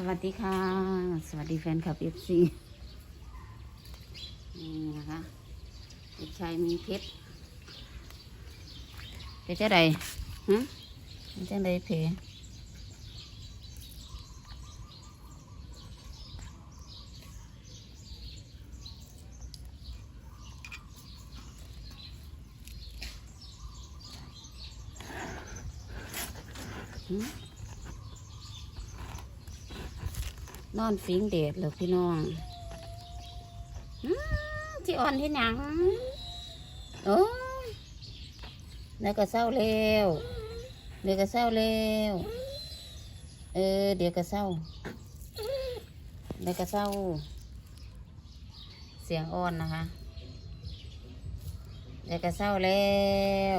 สวัสดีค่ะ สวัสดีแฟนคลับเอฟซีนี่นะคะเด็กชายมีเพชรเป็นเจ้าใดฮะเป็นเจ้าใดเพหึ นอนฟิงเดดเลยพี่น้องอที่อ่อนที่หนังโอ้ยเดี๋ยวก็เศร้าเร็วเดี๋ยวก็เศร้าเร็วเออ เดี๋ยวก็เศร้าเดี๋ยวก็เศร้า เสียงอ่อนนะคะ เดี๋ยวก็เศร้าแล้ว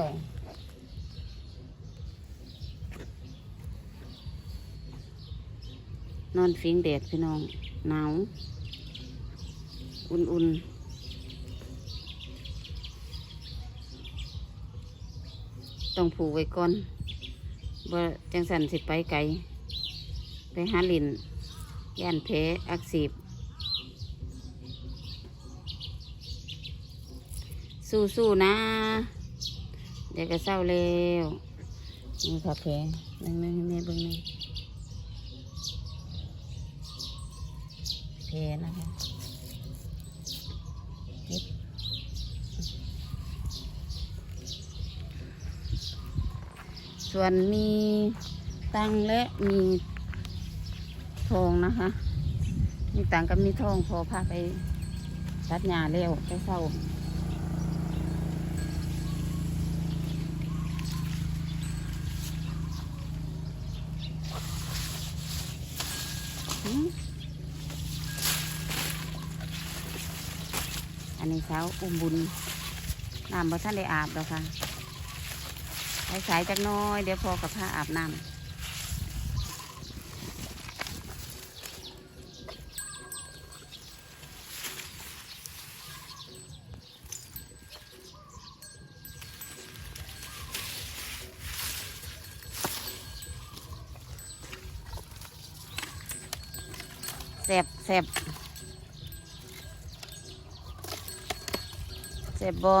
นอนฟิงเดดพี่น้อง หนาว อุ่นๆต้องผูกไว้ก่อนว่าจังสันสิไปไกล ไปหาลินย่านแผลอักเสบสู้ๆนะ เดี๋ยวก็เศร้าแล้วนี่ค่ะแผลนั่งนั่งให้แม่เบิ่งนี่ แผลนะคะเก็บส่วนมีตังและมีทองนะคะ มีตังกับมีทองพอพาไปตัดหญ้าเร็วไปเศร้า อันนี้เช้าอุ้มบุญน้ำบ่ท่านได้อาบแล้วค่ะไปสายจักน้อย เดี๋ยวพอกับผ้าอาบน้ำแสบแสบ แสบบอ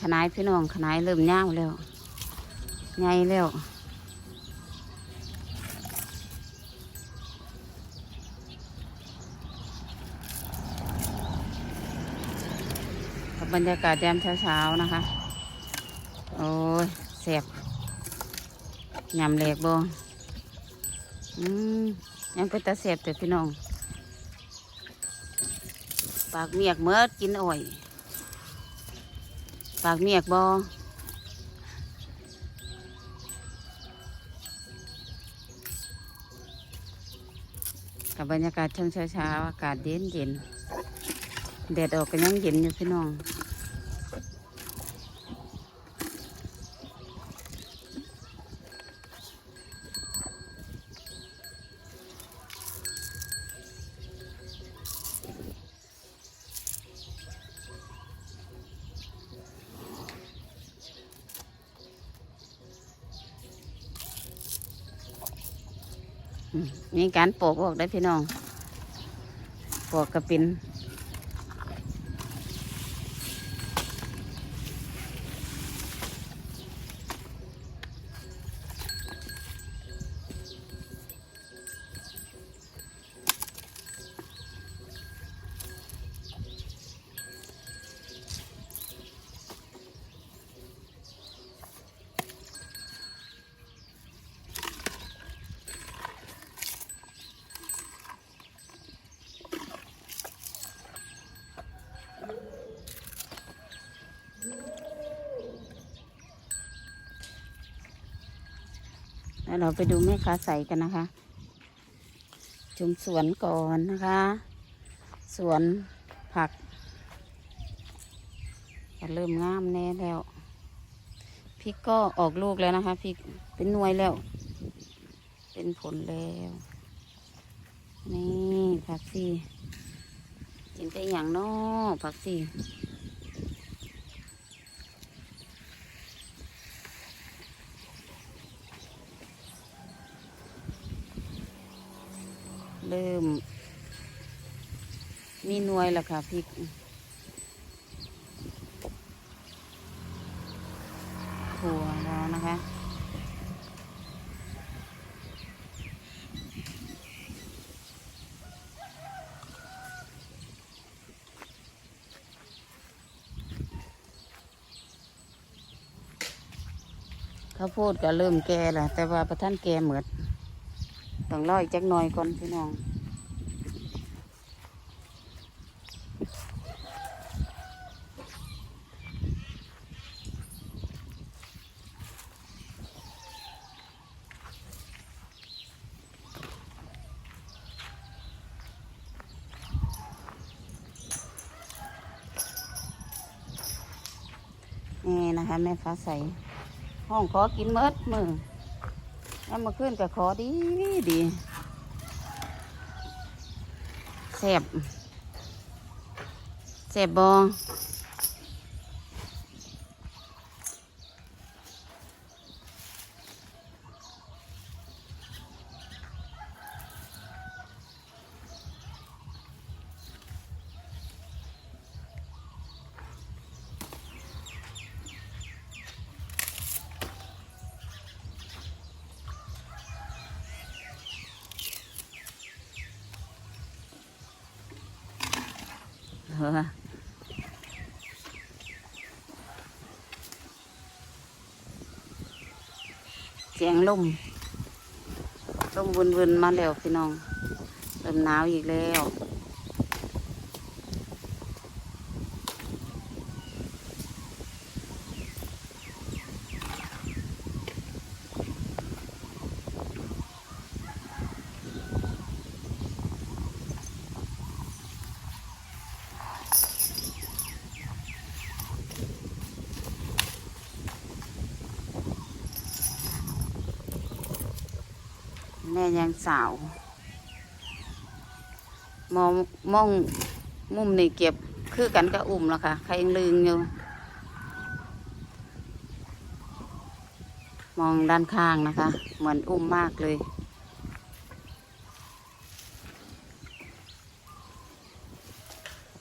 ขนายพี่น้องขนายเริ่มย่าวแล้วใหญ่แล้วบบรรยากาศยามเช้าๆนะคะ โอ้ยแสบยำเหล็กบ่อืม ยังเป็นตาแสบแต่พี่น้อง ปากเมียกเมื่อกินอ่อย ปากเมียกบ่กับบรรยากาศช่วงเช้าๆอากาศเย็นเย็นแดดออกก็ยังเย็นอยู่พี่น้อง มมีการปอกออกได้พี่น้องปอกกระปิน แล้วเราไปดูแม่ค้าใส่กันนะคะ ชมสวนก่อนนะคะ สวนผักก็เริ่มงามแน่แล้วพริกก็ออกลูกแล้วนะคะพริกเป็นหน่วยแล้ว เป็นผลแล้ว นี่ผักซีกินได้อย่างนอผักซี เริ่ม มีนวยแล้วค่ะพริกถั่วแล้วนะคะข้าวโพดก็เริ่มแก่แล้วแต่ว่าประท่านแก่เหมือด ต้องรออีกจักหน่อยก่อนพี่น้องนี่นะคะ แม่ฟ้าใส ห้องขอกินเมิดมือ แล้วมาขึ้นกับขอดีดีแสบแสบบอง ออเสียงลมลมวนๆมาแล้วพี่น้องเริ่มหนาวอีกแล้ว ม่ยังสาว มองมองมุมนี่เก็บคือกันกับอุ่มแล้วค่ะ ใครยังลืมอยู่ มองด้านข้างนะคะ เหมือนอุ้มมากเลย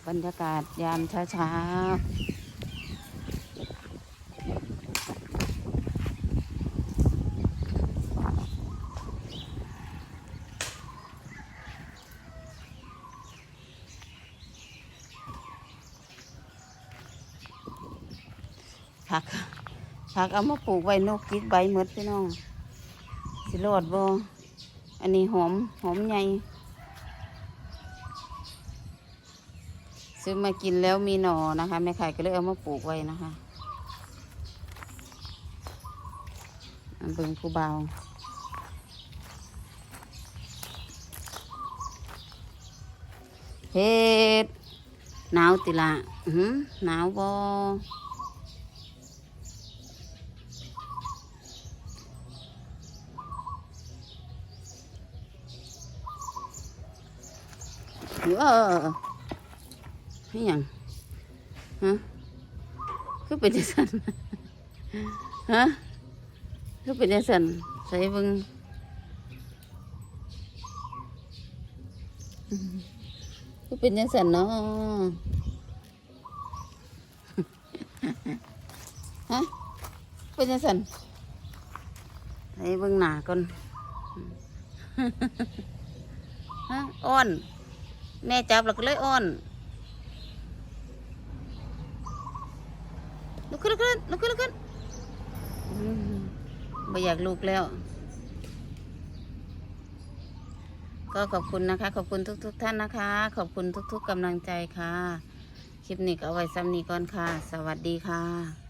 บรรยากาศยามเช้าๆ ผัก ผักเอามาปลูกไว้นกกิดใบหมดพี่น้อง สิรอดบ่อันนี้หอมหอมใหญ่ซื้อมากินแล้วมีหน่อนะคะแม่ไข่ก็เลยเอามาปลูกไว้นะคะเบิ่งผู้เบาเฮ็ดหนาวติละอื้อหือหนาวบ่ เออนี่ยังฮะคือเป็นจังสันฮะคือเป็นจังสันใส่เบิ่งคือเป็นจังสันเนาะฮะเป็นจังสันใส่เบิ่งหน้าก่อนฮะอ้อน แม่จับแล้วก็เลยอ้อนลุกขึ้นลุกขึ้นลุกขึ้นลุกขึ้นไม่อยากลุกแล้ว ก็ขอบคุณนะคะ ขอบคุณทุกๆท่านนะคะ ขอบคุณทุก ๆกำลังใจค่ะ คลิปนี้ก็เอาไว้ซ้ำนี้ก่อนค่ะ สวัสดีค่ะ